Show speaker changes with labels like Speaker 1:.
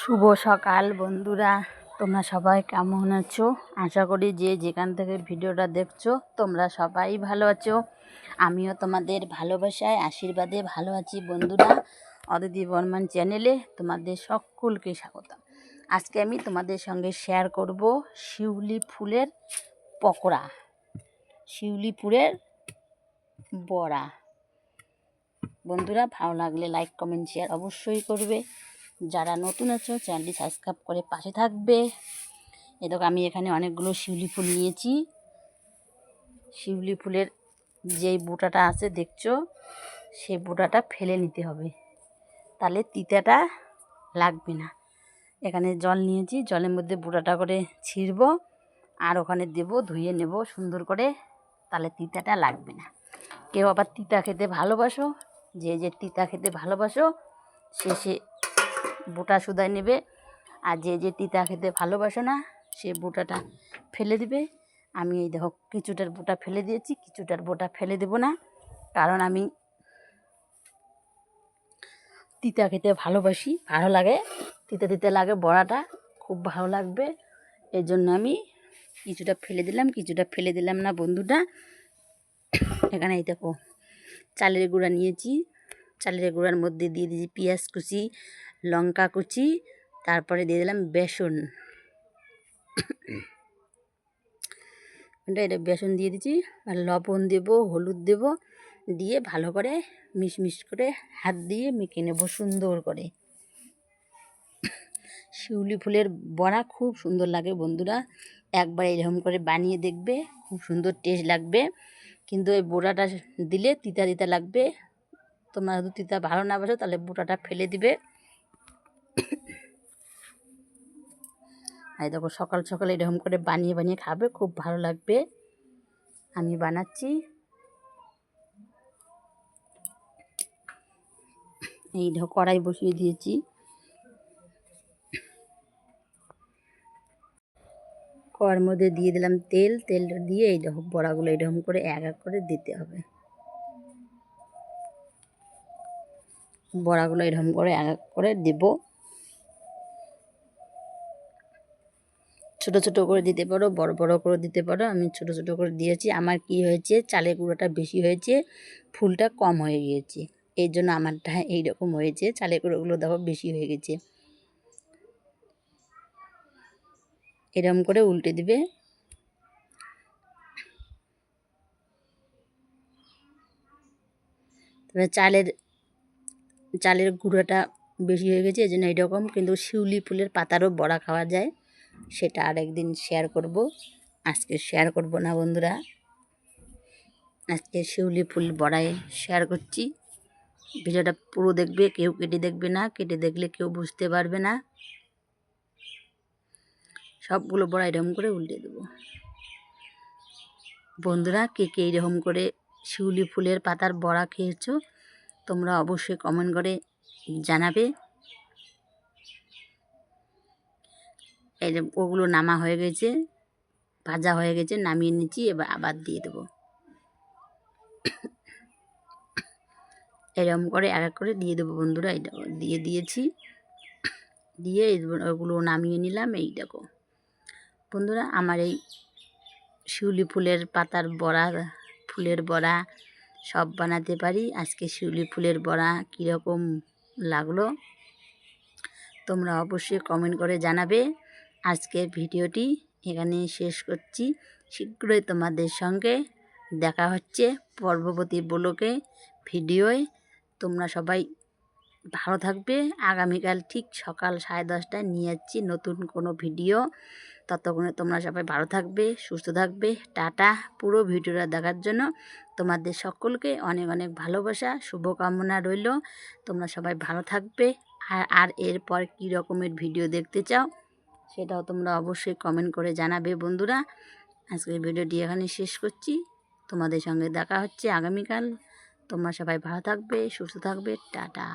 Speaker 1: শুভ সকাল বন্ধুরা, তোমরা সবাই কেমন আছো? আশা করি যে যেখান থেকে ভিডিওটা দেখছ, তোমরা সবাই ভালো আছো। আমিও তোমাদের ভালোবাসায়, আশীর্বাদে ভালো আছি বন্ধুরা। অদিতি বর্মান চ্যানেলে তোমাদের সকলকে স্বাগত আজকে আমি তোমাদের সঙ্গে শেয়ার করব শিউলি ফুলের পকোড়া, শিউলি ফুলের বড়া। বন্ধুরা, ভালো লাগলে লাইক কমেন্ট শেয়ার অবশ্যই করবে। যারা নতুন আছো, চ্যানেলটি সাবস্ক্রাইব করে পাশে থাকবে। এ দেখো, আমি এখানে অনেকগুলো শিউলি ফুল নিয়েছি। শিউলি ফুলের যেই বুটাটা আছে, দেখছ? সেই বুটাটা ফেলে নিতে হবে। তাহলে তিতাটা লাগবে না। এখানে জল নিয়েছি, জলের মধ্যে বুটাটা করে ছিঁড়বো আর ওখানে দেবো, ধুয়ে নেব সুন্দর করে। তাহলে তিতাটা লাগবে না। কেউ আবার তিতা খেতে ভালোবাসো, যে যে তিতা খেতে ভালোবাসো, সে সে বোটা শুধায় নেবে। আর যে যে তিতা খেতে ভালোবাসে না, সে বোটাটা ফেলে দিবে। আমি এই দেখো কিছুটার বোটা ফেলে দিয়েছি কিছুটার বোটা ফেলে দেব না। কারণ আমি তিতা খেতে ভালোবাসি, ভালো লাগে। তিতা তিতা লাগে বড়াটা, খুব ভালো লাগবে। এই জন্য আমি কিছুটা ফেলে দিলাম কিছুটা ফেলে দিলাম না বন্ধুটা এখানে এই দেখো চালের গুঁড়া নিয়েছি। চালের গুঁড়ার মধ্যে দিয়ে দিয়েছি পেঁয়াজ কুচি লঙ্কা কুচি, তারপরে দিয়ে দিলাম বেসন। এটা এটা বেসন দিয়ে দিচ্ছি, আর লবণ দেব, হলুদ দেব, দিয়ে ভালো করে মিশমিশ করে হাত দিয়ে মেখে নেব সুন্দর করে। শিউলি ফুলের বড়া খুব সুন্দর লাগে বন্ধুরা। একবার এরকম করে বানিয়ে দেখবে, খুব সুন্দর টেস্ট লাগবে। কিন্তু ওই বড়াটা দিলে তিতা তিতা লাগবে। তোমরা যদি তিতা ভালো না বাসো, তাহলে বোটাটা ফেলে দিবে। আর দেখো, সকাল সকাল এরকম করে বানিয়ে বানিয়ে খাবে, খুব ভালো লাগবে। আমি বানাচ্ছি। এই দেখো, কড়াই বসিয়ে দিয়েছি। কড়ার মধ্যে দিয়ে দিলাম তেল। তেলটা দিয়ে এই দেখো, বড়াগুলো এরকম করে এক এক করে দিতে হবে। বড়াগুলো এরকম করে এক এক করে দেব। ছোট ছোট করে দিতে পারো, বড় বড় করে দিতে পারো। আমি ছোট ছোট করে দিয়েছি। আমার কি হয়েছে? চালের গুঁড়োটা বেশি হয়েছে, ফুলটা কম হয়ে গিয়েছে। এই জন্য আমারটা এইরকম হয়েছে। চালের গুঁড়োগুলো দেখো বেশি হয়ে গেছে। এরকম করে উল্টে দিবে। তবে চালের চালের গুঁড়োটা বেশি হয়ে গেছে এই জন্য এইরকম। কিন্তু শিউলি ফুলের পাতারও বড়া খাওয়া যায়। সেটা আরেকদিন শেয়ার করব। আজকে শেয়ার করব না বন্ধুরা। আজকে শিউলি ফুল বড়াই শেয়ার করছি। ভিডিওটা পুরো দেখবে, কেউ কেটে দেখবে না, কেটে দেখলে কেউ বুঝতে পারবে না। সবগুলো বড়া এরকম করে উল্টে দেবো। বন্ধুরা, কে কে এরকম করে শিউলি ফুলের পাতার বড়া খেয়েছো, তোমরা অবশ্যই কমেন্ট করে জানাবে। এই যে ওগুলো নামা হয়ে গেছে, ভাজা হয়ে গেছে, নামিয়ে নিচ্ছি, এবার আবার দিয়ে দেবো। এরকম করে এক এক করে দিয়ে দেবো বন্ধুরা এটা দিয়ে দিয়েছি। দিয়ে ওগুলো নামিয়ে নিলাম, এই দেখো। বন্ধুরা, আমার এই শিউলি ফুলের পাতার বড়া, ফুলের বড়া সব বানাতে পারি। আজকে শিউলি ফুলের বড়া কীরকম লাগল, তোমরা অবশ্যই কমেন্ট করে জানাবে। আজকের ভিডিওটি এখানে শেষ করছি। শীঘ্রই তোমাদের সঙ্গে দেখা হচ্ছে পর্ববতী ব্লকে ভিডিওয়। তোমরা সবাই ভালো থাকবে। আগামীকাল ঠিক সকাল সাড়ে দশটায় নিয়ে যাচ্ছি নতুন কোনো ভিডিও। ততক্ষণে তোমরা সবাই ভালো থাকবে, সুস্থ থাকবে। টাটা পুরো ভিডিওটা দেখার জন্য। তোমাদের সকলকে অনেক অনেক ভালোবাসা, শুভকামনা রইল। তোমরা সবাই ভালো থাকবে। আর আর এরপর কী রকমের ভিডিও দেখতে চাও সেটাও তোমরা অবশ্যই কমেন্ট করে জানাবে। বন্ধুরা, আজকের ভিডিওটি এখানে শেষ করছি। তোমাদের সঙ্গে দেখা হচ্ছে আগামীকাল। তোমরা সবাই ভালো থাকবে, সুস্থ থাকবে। টাটা।